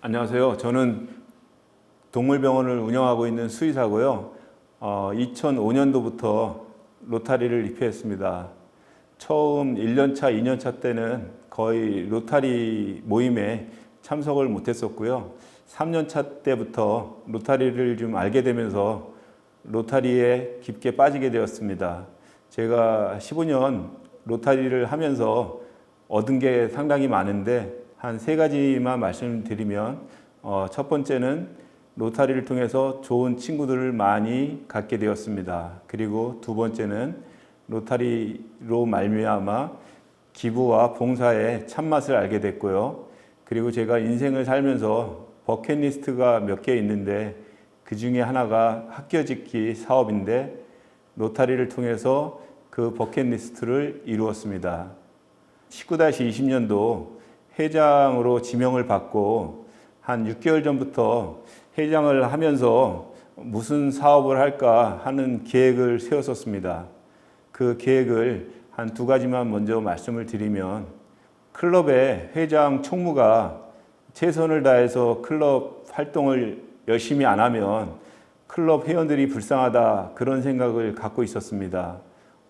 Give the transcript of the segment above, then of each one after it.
안녕하세요. 저는 동물병원을 운영하고 있는 수의사고요. 어, 2005년도부터 로타리를 입회했습니다. 처음 1년차, 2년차 때는 거의 로타리 모임에 참석을 못했었고요. 3년차 때부터 로타리를 좀 알게 되면서 로타리에 깊게 빠지게 되었습니다. 제가 15년 로타리를 하면서 얻은 게 상당히 많은데 한 세 가지만 말씀드리면 어, 첫 번째는 로타리를 통해서 좋은 친구들을 많이 갖게 되었습니다. 그리고 두 번째는 로타리로 말미암아 기부와 봉사의 참맛을 알게 됐고요. 그리고 제가 인생을 살면서 버킷리스트가 몇 개 있는데 그 중에 하나가 학교 짓기 사업인데 로타리를 통해서 그 버킷리스트를 이루었습니다. 19-20년도 회장으로 지명을 받고 한 6개월 전부터 회장을 하면서 무슨 사업을 할까 하는 계획을 세웠었습니다. 그 계획을 한 두 가지만 먼저 말씀을 드리면 클럽의 회장 총무가 최선을 다해서 클럽 활동을 열심히 안 하면 클럽 회원들이 불쌍하다 그런 생각을 갖고 있었습니다.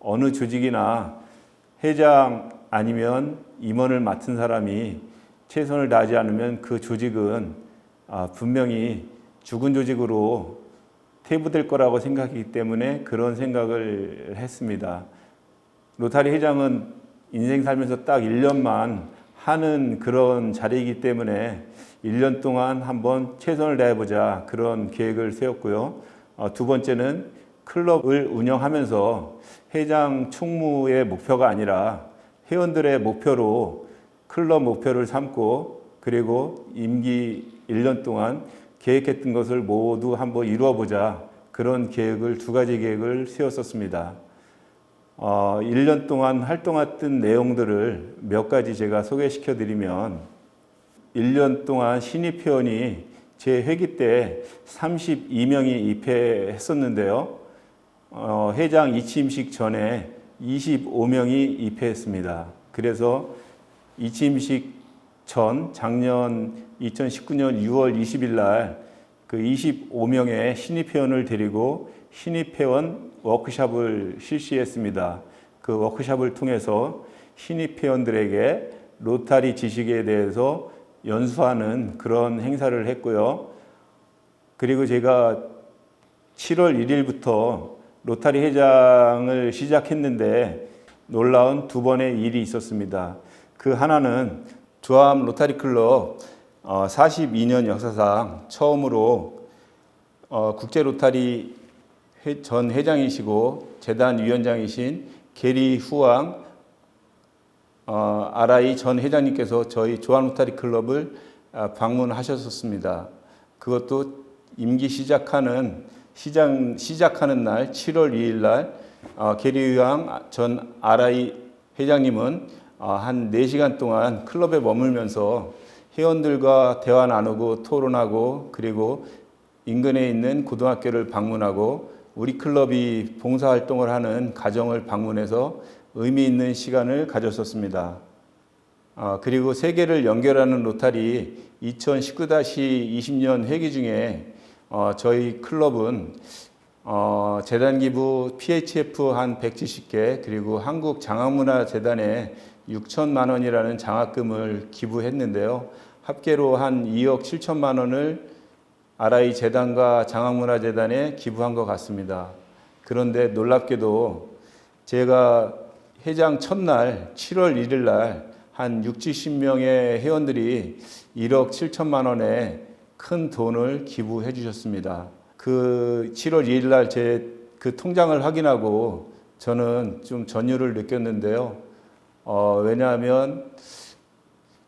어느 조직이나 회장 아니면 임원을 맡은 사람이 최선을 다하지 않으면 그 조직은 아, 분명히 죽은 조직으로 퇴부될 거라고 생각하기 때문에 그런 생각을 했습니다. 로타리 회장은 인생 살면서 딱 1년만 하는 그런 자리이기 때문에 1년 동안 한번 최선을 다해보자 그런 계획을 세웠고요. 어, 두 번째는 클럽을 운영하면서 회장 총무의 목표가 아니라 회원들의 목표로 클럽 목표를 삼고 그리고 임기 1년 동안 계획했던 것을 모두 한번 이루어 보자 그런 계획을 두 가지 계획을 세웠었습니다. 어, 1년 동안 활동했던 내용들을 몇 가지 제가 소개시켜 드리면 1년 동안 신입 회원이 제 회기 때 32명이 입회했었는데요. 어, 회장 이침식 전에 25명이 입회했습니다. 그래서 이침식 전 작년 2019년 6월 20일 날 그 25명의 신입 회원을 데리고 신입 회원 워크샵을 실시했습니다. 그 워크샵을 통해서 신입 회원들에게 로타리 지식에 대해서 연수하는 그런 행사를 했고요. 그리고 제가 7월 1일부터 로타리 회장을 시작했는데 놀라운 두 번의 일이 있었습니다. 그 하나는 조암 로타리 클럽 42년 역사상 처음으로 어, 국제 로타리 전 회장이시고 재단 위원장이신 게리 후왕 어, 아라이 전 회장님께서 저희 조암 로타리 클럽을 아, 방문하셨었습니다. 그것도 임기 시작하는 시장 시작하는 날 7월 2일 날 어, 게리 후왕 전 아라이 회장님은 어, 한 4시간 동안 클럽에 머물면서 회원들과 대화 나누고 토론하고 그리고 인근에 있는 고등학교를 방문하고 우리 클럽이 봉사활동을 하는 가정을 방문해서 의미 있는 시간을 가졌었습니다. 아, 그리고 세계를 연결하는 로타리 2019-20년 회기 중에 어, 저희 클럽은 어, 재단 기부 PHF 한 170개 그리고 한국 장학문화재단에 6천만 원이라는 장학금을 기부했는데요. 합계로 한 2억 7천만 원을 아라이 재단과 장학문화재단에 기부한 것 같습니다. 그런데 놀랍게도 제가 회장 첫날 7월 1일 날 한 6, 70명의 회원들이 1억 7천만 원의 큰 돈을 기부해 주셨습니다. 그 7월 2일 날 제 그 통장을 확인하고 저는 좀 전율을 느꼈는데요. 어, 왜냐하면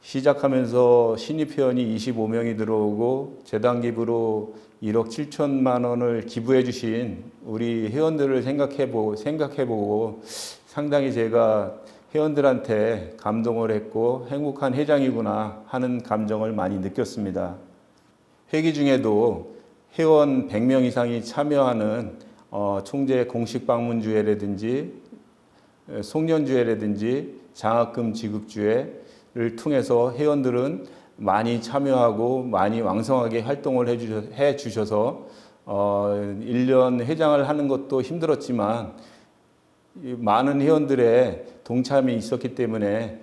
시작하면서 신입 회원이 25명이 들어오고 재단 기부로 1억 7천만 원을 기부해 주신 우리 회원들을 생각해 보고 생각해 보고 상당히 제가 회원들한테 감동을 했고 행복한 회장이구나 하는 감정을 많이 느꼈습니다. 회기 중에도 회원 100명 이상이 참여하는 어, 총재 공식 방문 주회라든지 송년 주회라든지 장학금 지급 주회 를 통해서 회원들은 많이 참여하고 많이 왕성하게 활동을 해 주셔, 해 주셔서 어, 1년 회장을 하는 것도 힘들었지만 이 많은 회원들의 동참이 있었기 때문에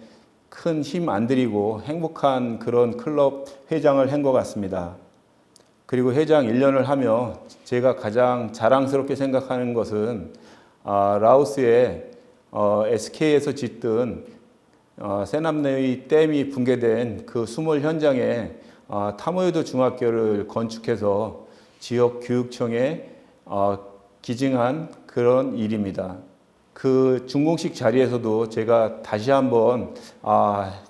큰 힘 안 들이고 행복한 그런 클럽 회장을 한 것 같습니다. 그리고 회장 1년을 하며 제가 가장 자랑스럽게 생각하는 것은 아, 라오스의 어, SK에서 짓던 어, 세남내의 댐이 붕괴된 그 수몰 현장에 어, 타모유도 중학교를 건축해서 지역 교육청에 어, 기증한 그런 일입니다. 그 중공식 자리에서도 제가 다시 한번 아,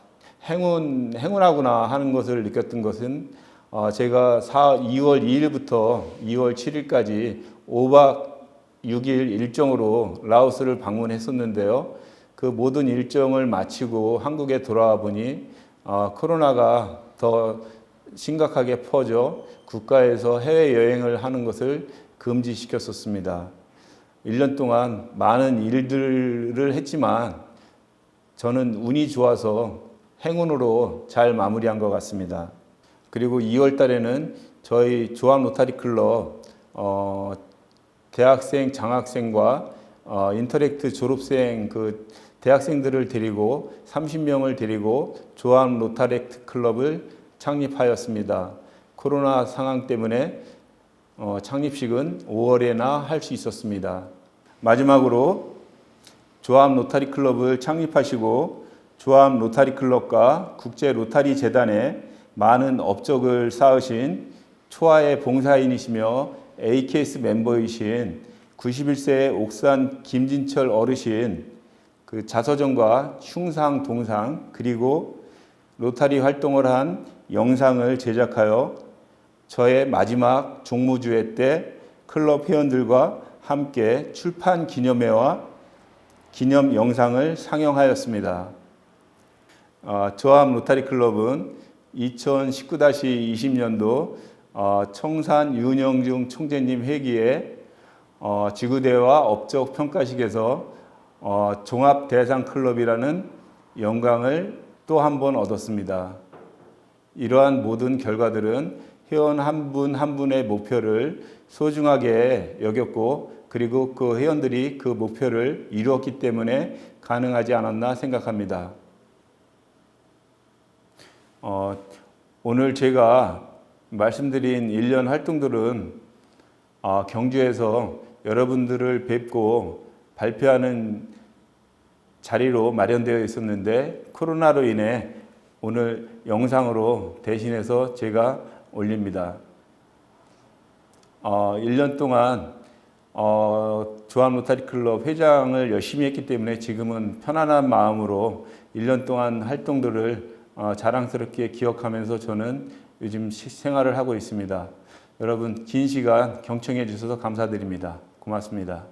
행운 행운하구나 하는 것을 느꼈던 것은 어, 제가 4, 2월 2일부터 2월 7일까지 5박 6일 일정으로 라오스를 방문했었는데요. 그 모든 일정을 마치고 한국에 돌아와 보니 어, 코로나가 더 심각하게 퍼져 국가에서 해외 여행을 하는 것을 금지시켰었습니다. 1년 동안 많은 일들을 했지만 저는 운이 좋아서 행운으로 잘 마무리한 것 같습니다. 그리고 2월 달에는 저희 조합 로타리 클럽 어, 대학생, 장학생과 어, 인터랙트 졸업생 그 대학생들을 데리고 30명을 데리고 조합 로타렉트 클럽을 창립하였습니다. 코로나 상황 때문에 어, 창립식은 5월에나 할 수 있었습니다. 마지막으로 조합 로타리 클럽을 창립하시고 조합 로타리 클럽과 국제 로타리 재단에 많은 업적을 쌓으신 초아의 봉사인이시며 AKS 멤버이신 91세 옥산 김진철 어르신 그 자서전과 흉상 동상 그리고 로타리 활동을 한 영상을 제작하여 저의 마지막 종무주회 때 클럽 회원들과 함께 출판 기념회와 기념 영상을 상영하였습니다. 어, 저암 로타리 클럽은 2019-20년도 어, 청산 윤영중 총재님 회기에 어, 지구대와 업적 평가식에서 어, 종합 대상 클럽이라는 영광을 또 한 번 얻었습니다. 이러한 모든 결과들은 회원 한분한 분의 목표를 소중하게 여겼고 그리고 그 회원들이 그 목표를 이루었기 때문에 가능하지 않았나 생각합니다. 어, 오늘 제가 말씀드린 1년 활동들은 어, 경주에서 여러분들을 뵙고 발표하는 자리로 마련되어 있었는데 코로나로 인해 오늘 영상으로 대신해서 제가 올립니다. 어, 1년 동안 어, 조합 로타리 클럽 회장을 열심히 했기 때문에 지금은 편안한 마음으로 1년 동안 활동들을 어, 자랑스럽게 기억하면서 저는 요즘 시- 생활을 하고 있습니다. 여러분 긴 시간 경청해 주셔서 감사드립니다. 고맙습니다.